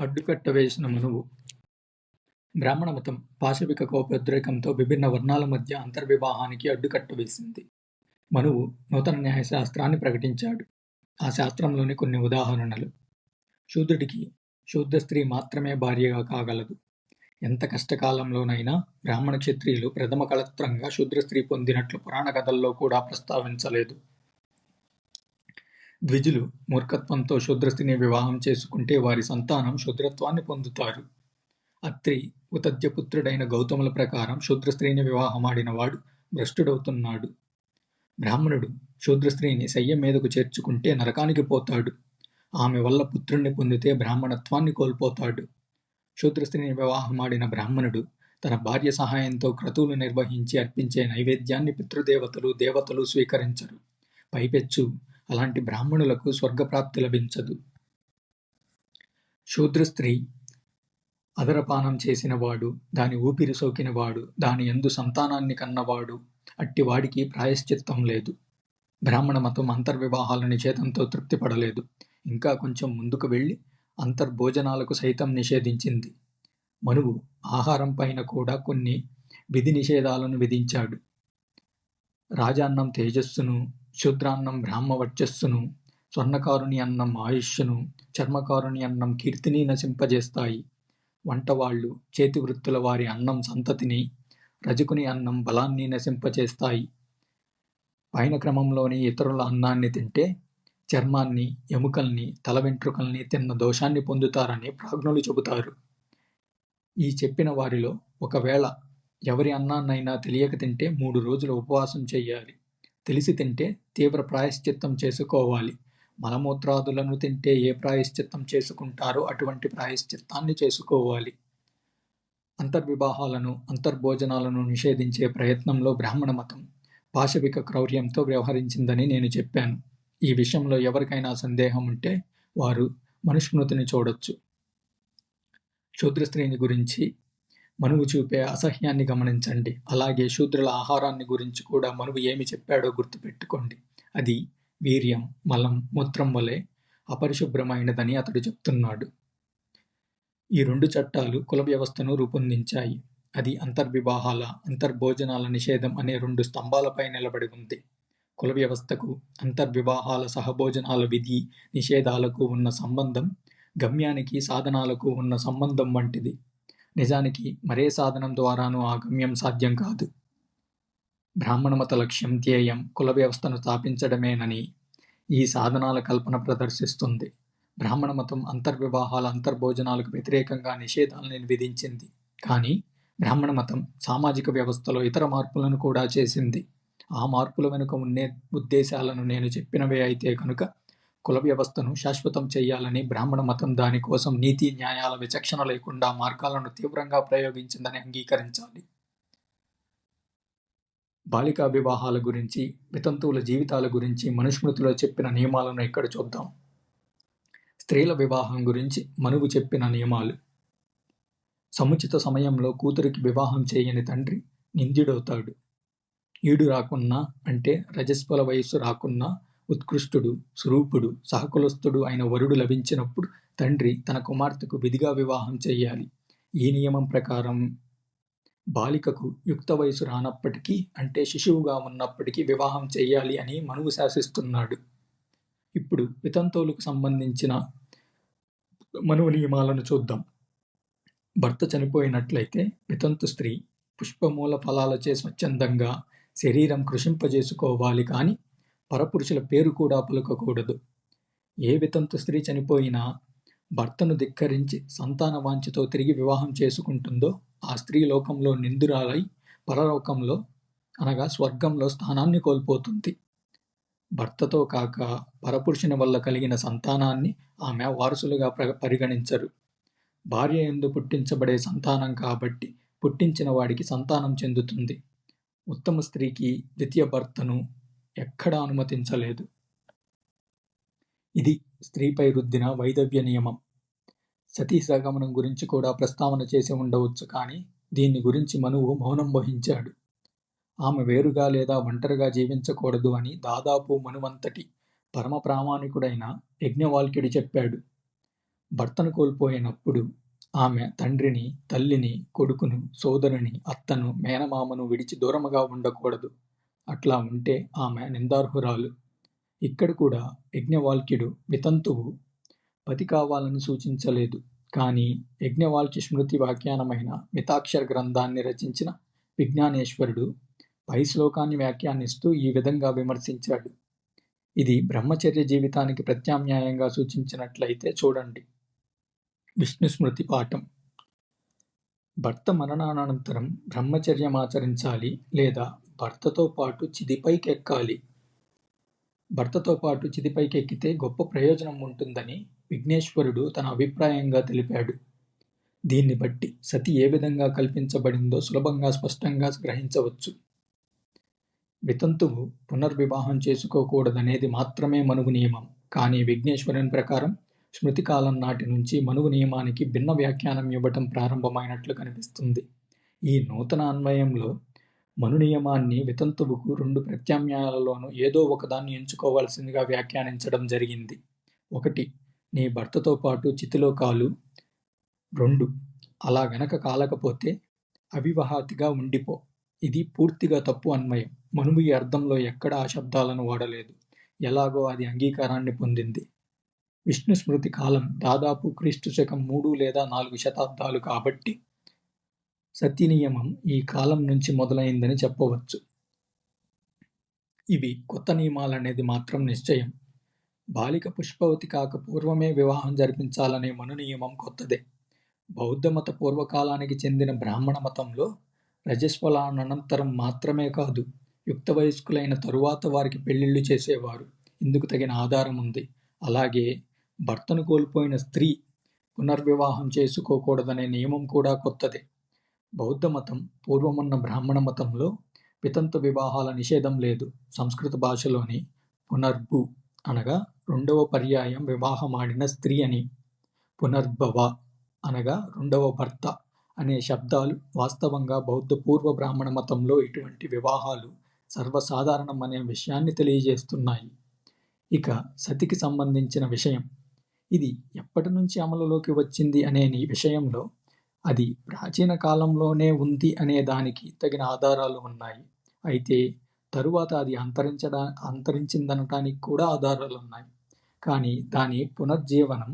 అడ్డుకట్ట వేసిన మనువు. బ్రాహ్మణ మతం పాశవిక కోపోద్రేకంతో విభిన్న వర్ణాల మధ్య అంతర్వివాహానికి అడ్డుకట్ట వేసింది. మనువు నూతన న్యాయశాస్త్రాన్ని ప్రకటించాడు. ఆ శాస్త్రంలోని కొన్ని ఉదాహరణలు. శూద్రుడికి శూద్ర స్త్రీ మాత్రమే భార్యగా కాగలదు. ఎంత కష్టకాలంలోనైనా బ్రాహ్మణ క్షత్రియులు ప్రథమ కళత్రంగా శూద్ర స్త్రీ పొందినట్లు పురాణ కథల్లో కూడా ప్రస్తావించలేదు. ద్విజులు మూర్ఖత్వంతో శూద్రస్త్రీని వివాహం చేసుకుంటే వారి సంతానం శూద్రత్వాన్ని పొందుతారు. అత్రి ఉతద్యపుత్రుడైన గౌతముల ప్రకారం శూద్రస్త్రీని వివాహమాడినవాడు భ్రష్టుడవుతున్నాడు. బ్రాహ్మణుడు శూద్రస్త్రీని శయ్యం మీదకు చేర్చుకుంటే నరకానికి పోతాడు. ఆమె వల్ల పుత్రుణ్ణి పొందితే బ్రాహ్మణత్వాన్ని కోల్పోతాడు. శూద్రస్త్రీని వివాహమాడిన బ్రాహ్మణుడు తన భార్య సహాయంతో క్రతువులు నిర్వహించి అర్పించే నైవేద్యాన్ని పితృదేవతలు దేవతలు స్వీకరించరు. పైపెచ్చు అలాంటి బ్రాహ్మణులకు స్వర్గప్రాప్తి లభించదు. శూద్ర స్త్రీ అదరపానం చేసినవాడు దాని ఊపిరి సోకినవాడు దాని ఎందు సంతానాన్ని కన్నవాడు అట్టివాడికి ప్రాయశ్చిత్తం లేదు. బ్రాహ్మణ మతం అంతర్వివాహాల నిషేధంతో తృప్తిపడలేదు. ఇంకా కొంచెం ముందుకు వెళ్ళి అంతర్భోజనాలకు సైతం నిషేధించింది. మనువు ఆహారం పైన కూడా కొన్ని విధి నిషేధాలను విధించాడు. రాజాన్నం తేజస్సును శూద్రాన్నం బ్రాహ్మ వర్చస్సును స్వర్ణకారుని అన్నం ఆయుష్ను చర్మకారుని అన్నం కీర్తిని నశింపజేస్తాయి. వంటవాళ్ళు చేతి వృత్తుల వారి అన్నం సంతతిని రజకుని అన్నం బలాన్ని నశింపచేస్తాయి పైన క్రమంలోని ఇతరుల అన్నాన్ని తింటే చర్మాన్ని ఎముకల్ని తల వెంట్రుకల్ని తిన్న దోషాన్ని పొందుతారని ప్రాజ్ఞులు చెబుతారు. ఈ చెప్పిన వారిలో ఒకవేళ ఎవరి అన్నాన్నైనా తెలియక తింటే మూడు రోజులు ఉపవాసం చేయాలి. తెలిసి తింటే తీవ్ర ప్రాయశ్చిత్తం చేసుకోవాలి. మలమూత్రాదులను తింటే ఏ ప్రాయశ్చిత్తం చేసుకుంటారో అటువంటి ప్రాయశ్చిత్తాన్ని చేసుకోవాలి. అంతర్వివాహాలను అంతర్భోజనాలను నిషేధించే ప్రయత్నంలో బ్రాహ్మణ మతం పాశవిక క్రౌర్యంతో వ్యవహరించిందని నేను చెప్పాను. ఈ విషయంలో ఎవరికైనా సందేహం ఉంటే వారు మనుస్మృతిని చూడొచ్చు. శూద్ర స్త్రీని గురించి మనువు చూపే అసహ్యాన్ని గమనించండి. అలాగే శూద్రుల ఆహారాన్ని గురించి కూడా మనువు ఏమి చెప్పాడో గుర్తుపెట్టుకోండి. అది వీర్యం మలం మూత్రం వలె అపరిశుభ్రమైనదని అతడు చెప్తున్నాడు. ఈ రెండు చట్టాలు కుల వ్యవస్థను రూపొందించాయి. అది అంతర్వివాహాల అంతర్భోజనాల నిషేధం అనే రెండు స్తంభాలపై నిలబడి ఉంది. కుల వ్యవస్థకు అంతర్వివాహాల సహభోజనాల విధి నిషేధాలకు ఉన్న సంబంధం గమ్యానికి సాధనాలకు ఉన్న సంబంధం వంటిది. నిజానికి మరే సాధనం ద్వారానూ ఆ గమ్యం సాధ్యం కాదు. బ్రాహ్మణమత లక్ష్యం ధ్యేయం కుల వ్యవస్థను స్థాపించడమేనని ఈ సాధనాల కల్పన ప్రదర్శిస్తుంది. బ్రాహ్మణ మతం అంతర్వివాహాల అంతర్భోజనాలకు వ్యతిరేకంగా నిషేధాలను విధించింది. కానీ బ్రాహ్మణ మతం సామాజిక వ్యవస్థలో ఇతర మార్పులను కూడా చేసింది. ఆ మార్పుల వెనుక ఉండే ఉద్దేశాలను నేను చెప్పినవే అయితే కనుక కుల వ్యవస్థను శాశ్వతం చేయాలని బ్రాహ్మణ మతం దానికోసం నీతి న్యాయాల విచక్షణ లేకుండా మార్గాలను తీవ్రంగా ప్రయోగించిందని అంగీకరించాలి. బాలికా వివాహాల గురించి వితంతువుల జీవితాల గురించి మనుస్మృతిలో చెప్పిన నియమాలను ఇక్కడ చూద్దాం. స్త్రీల వివాహం గురించి మనువు చెప్పిన నియమాలు. సముచిత సమయంలో కూతురికి వివాహం చేయని తండ్రి నిందిడవుతాడు. ఈడు రాకున్నా అంటే రజస్వల వయస్సు రాకున్నా ఉత్కృష్టుడు స్వరూపుడు సహకులస్థుడు అయిన వరుడు లభించినప్పుడు తండ్రి తన కుమార్తెకు విధిగా వివాహం చేయాలి. ఈ నియమం ప్రకారం బాలికకు యుక్త వయసు రానప్పటికీ అంటే శిశువుగా ఉన్నప్పటికీ వివాహం చేయాలి అని మనువు శాసిస్తున్నాడు. ఇప్పుడు వితంతువులకు సంబంధించిన మనువు నియమాలను చూద్దాం. భర్త చనిపోయినట్లయితే వితంతు స్త్రీ పుష్పమూల ఫలాలచే స్వచ్ఛందంగా శరీరం కృషింపజేసుకోవాలి కానీ పరపురుషుల పేరు కూడా పలుకకూడదు. ఏ వితంతు స్త్రీ చనిపోయినా భర్తను ధిక్కరించి సంతాన వాంఛతో తిరిగి వివాహం చేసుకుంటుందో ఆ స్త్రీ లోకంలో నిందురాలై పరలోకంలో అనగా స్వర్గంలో స్థానాన్ని కోల్పోతుంది. భర్తతో కాక పరపురుషుని వల్ల కలిగిన సంతానాన్ని ఆమె వారసులుగా పరిగణించరు. భార్య ఎందు పుట్టించబడే సంతానం కాబట్టి పుట్టించిన వాడికి సంతానం చెందుతుంది. ఉత్తమ స్త్రీకి ద్వితీయ భర్తను ఎక్కడా అనుమతించలేదు. ఇది స్త్రీపై రుద్దిన వైదవ్య నియమం. సతీ సగమనం గురించి కూడా ప్రస్తావన చేసి ఉండవచ్చు కానీ దీన్ని గురించి మనువు మౌనం వహించాడు. ఆమె వేరుగా లేదా ఒంటరిగా జీవించకూడదు అని దాదాపు మనువంతటి పరమ ప్రామాణికుడైన యజ్ఞవాల్క్యుడు చెప్పాడు. భర్తను కోల్పోయినప్పుడు ఆమె తండ్రిని, తల్లిని, కొడుకును, సోదరుని, అత్తను, మేనమామను విడిచి దూరముగా ఉండకూడదు. అట్లా ఉంటే ఆమె నిందార్హురాలు. ఇక్కడ కూడా యజ్ఞవాల్క్యుడు వితంతువు పతి కావాలని సూచించలేదు. కానీ యజ్ఞవాల్క్య స్మృతి వ్యాఖ్యానమైన మితాక్షర గ్రంథాన్ని రచించిన విజ్ఞానేశ్వరుడు పై శ్లోకాన్ని వ్యాఖ్యానిస్తూ ఈ విధంగా విమర్శించాడు. ఇది బ్రహ్మచర్య జీవితానికి ప్రత్యామ్నాయంగా సూచించినట్లయితే చూడండి. విష్ణు స్మృతి పాఠం భర్త మరణానంతరం బ్రహ్మచర్యమాచరించాలి లేదా భర్తతో పాటు చిదిపైకెక్కాలి. భర్తతో పాటు చిదిపైకెక్కితే గొప్ప ప్రయోజనం ఉంటుందని విఘ్నేశ్వరుడు తన అభిప్రాయంగా తెలిపాడు. దీన్ని బట్టి సతి ఏ విధంగా కల్పించబడిందో సులభంగా స్పష్టంగా గ్రహించవచ్చు. వితంతువు పునర్వివాహం చేసుకోకూడదనేది మాత్రమే మనుగు నియమం. కానీ విఘ్నేశ్వరుని ప్రకారం స్మృతి కాలం నాటి నుంచి మనువు నియమానికి భిన్న వ్యాఖ్యానం ఇవ్వటం ప్రారంభమైనట్లు కనిపిస్తుంది. ఈ నూతన అన్వయంలో మను నియమాన్ని వితంతువుకు రెండు ప్రత్యామ్నాయాలలోనూ ఏదో ఒకదాన్ని ఎంచుకోవలసిందిగా వ్యాఖ్యానించడం జరిగింది. ఒకటి నీ భర్తతో పాటు చితిలో కాలు. రెండు అలా గనక కాలకపోతే అవివాహాతిగా ఉండిపో. ఇది పూర్తిగా తప్పు అన్వయం. మనువు ఈ అర్థంలో ఎక్కడా ఆ శబ్దాలను వాడలేదు. ఎలాగో అది అంగీకారాన్ని పొందింది. విష్ణు స్మృతి కాలం దాదాపు క్రీస్తు శకం మూడు లేదా నాలుగు శతాబ్దాలు కాబట్టి సతీ నియమం ఈ కాలం నుంచి మొదలైందని చెప్పవచ్చు. ఇవి కొత్త నియమాలనేది మాత్రం నిశ్చయం. బాలిక పుష్పవతి కాక పూర్వమే వివాహం జరిపించాలనే మను నియమం కొత్తదే. బౌద్ధమత పూర్వకాలానికి చెందిన బ్రాహ్మణ మతంలో రజస్వలానంతరం మాత్రమే కాదు, యుక్త వయస్కులైన తరువాత వారికి పెళ్ళిళ్ళు చేసేవారు. ఇందుకు తగిన ఆధారం ఉంది. అలాగే భర్తను కోల్పోయిన స్త్రీ పునర్వివాహం చేసుకోకూడదనే నియమం కూడా కొత్తదే. బౌద్ధమతం పూర్వమున్న బ్రాహ్మణ మతంలో వితంతు వివాహాల నిషేధం లేదు. సంస్కృత భాషలోని పునర్భు అనగా రెండవ పర్యాయం వివాహమాడిన స్త్రీ అని, పునర్భవ అనగా రెండవ భర్త అనే శబ్దాలు వాస్తవంగా బౌద్ధ పూర్వ బ్రాహ్మణ మతంలో ఇటువంటి వివాహాలు సర్వసాధారణం అనే విషయాన్ని తెలియజేస్తున్నాయి. ఇక సతికి సంబంధించిన విషయం. ఇది ఎప్పటి నుంచి అమలులోకి వచ్చింది అనే విషయంలో అది ప్రాచీన కాలంలోనే ఉంది అనే దానికి తగిన ఆధారాలు ఉన్నాయి. అయితే తరువాత అది అంతరించడా అంతరించిందనటానికి కూడా ఆధారాలు ఉన్నాయి కానీ దాని పునర్జీవనం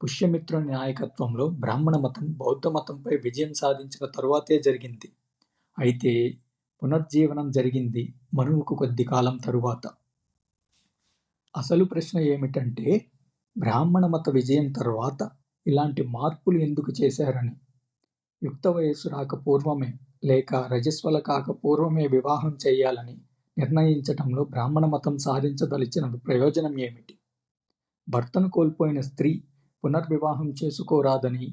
పుష్యమిత్రుని నాయకత్వంలో బ్రాహ్మణ మతం బౌద్ధ మతంపై విజయం సాధించిన తరువాతే జరిగింది. అయితే పునర్జీవనం జరిగింది మనువుకు కొద్ది కాలం తరువాత. అసలు ప్రశ్న ఏమిటంటే బ్రాహ్మణ మత విజయం తర్వాత ఇలాంటి మార్పులు ఎందుకు చేశారని. యుక్త వయస్సు రాక పూర్వమే లేక రజస్వల కాక పూర్వమే వివాహం చేయాలని నిర్ణయించటంలో బ్రాహ్మణ మతం సాధించదలిచిన ప్రయోజనం ఏమిటి? భర్తను కోల్పోయిన స్త్రీ పునర్వివాహం చేసుకోరాదని,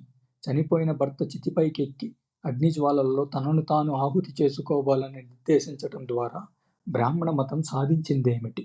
చనిపోయిన భర్త చితిపైకెక్కి అగ్నిజ్వాలల్లో తనను తాను ఆహుతి చేసుకోవాలని నిర్దేశించటం ద్వారా బ్రాహ్మణ మతం సాధించిందేమిటి?